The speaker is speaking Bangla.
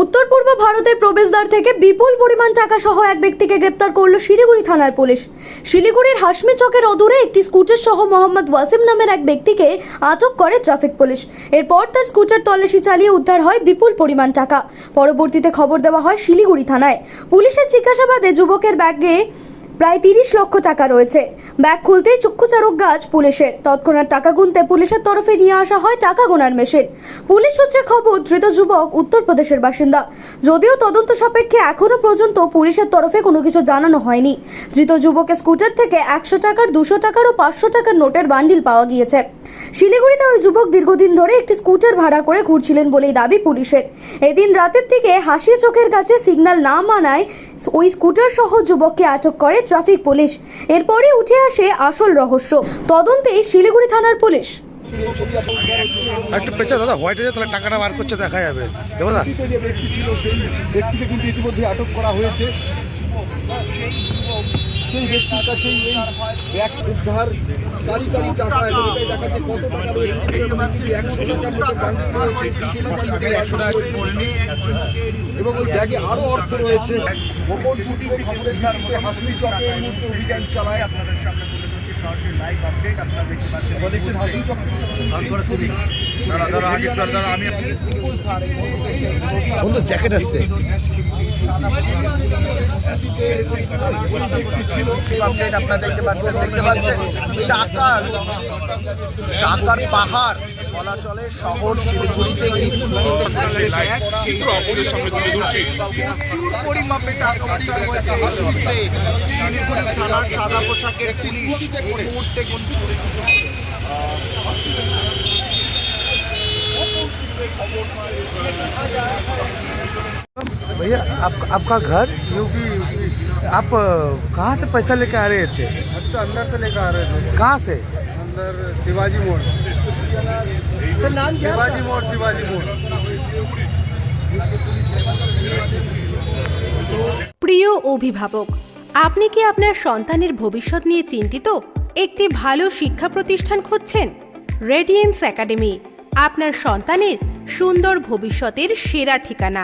উত্তর পূর্ব ভারতের প্রবেশদ্বার থেকে বিপুল পরিমাণ টাকা সহ এক ব্যক্তিকে গ্রেপ্তার করল শিলিগুড়ি থানার পুলিশ। শিলিগুড়ির হাসমি চকের অদূরে একটি স্কুটার সহ মোহাম্মদ ওয়াসিম নামের এক ব্যক্তিকে আটক করে ট্রাফিক পুলিশ। এরপর তার স্কুটার তল্লাশি চালিয়ে উদ্ধার হয় বিপুল পরিমাণ টাকা। পরবর্তীতে খবর দেওয়া হয় শিলিগুড়ি থানায়। পুলিশের জিজ্ঞাসাবাদে যুবকের ব্যাগে প্রায় তিরিশ লক্ষ টাকা রয়েছে। ব্যাগ খুলতেই চক্ষুচারক গাছ পুলিশের। তৎক্ষণাৎ টাকা গুনতে পুলিশের তরফে নিয়ে আসা হয় টাকা গোনার মেশিন। পুলিশ সূত্রে খবর, ধৃত যুবক উত্তরপ্রদেশের বাসিন্দা। যদিও তদন্ত সাপেক্ষে এখনও পর্যন্ত পুলিশের তরফে কোনো কিছু জানানো হয়নি। ধৃত যুবকের স্কুটার থেকে একশো টাকার, দুশো টাকার ও পাঁচশো টাকার নোটের বান্ডিল পাওয়া গিয়েছে। শিলিগুড়িতে ওই যুবক দীর্ঘদিন ধরে একটি স্কুটার ভাড়া করে ঘুরছিলেন বলেই দাবি পুলিশের। এদিন রাতের দিকে হাসি চোখের কাছে সিগন্যাল না মানায় ওই স্কুটার সহ যুবককে আটক করে ট্রাফিক পুলিশ। এরপরই উঠে আসে আসল রহস্য। তদন্তে শিলিগুড়ি থানার পুলিশ। একটু পেঁচা দাদা হোয়াইট আছে তাহলে টাকাটা বার করছে দেখা যাবে। দেবো দা ব্যক্তি যে ব্যক্তি ছিল সেই ব্যক্তিকে কিন্তু ইতিমধ্যে আটক করা হয়েছে। সেই ব্যক্তির কাছেই এই ব্যাগ উদ্ধার কারি কারি টাকা এটাই দেখাচ্ছে কত টাকা রয়েছে এবং ওই ব্যাগে আরও অর্থ রয়েছে জ্যাকেট আসছে। আপডেট আপনারা দেখতে পাচ্ছেন দেখতে পাচ্ছেন টাকার টাকার পাহাড় বলা চলে শহর শিলিগুড়িতে প্রচুর পরিমাপে টাকা উদ্ধার হয়েছে। শিলিগুড়ি থানার সাদা পোশাকের পুলিশ মুহূর্তে কিন্তু भैया आप, आपका घर यूपी यूपी आप अ, कहाँ से पैसा लेके आ रहे थे अब तो अंदर से लेकर आ रहे थे कहाँ से अंदर शिवाजी मोड़ शिवाजी मोड़ शिवाजी मोड़ প্রিয় অভিভাবক আপনি কি আপনার সন্তানের ভবিষ্যৎ নিয়ে চিন্তিত একটি ভালো শিক্ষা প্রতিষ্ঠান খুঁজছেন রেডিয়েন্স একাডেমি আপনার সন্তানের সুন্দর ভবিষ্যতের সেরা ঠিকানা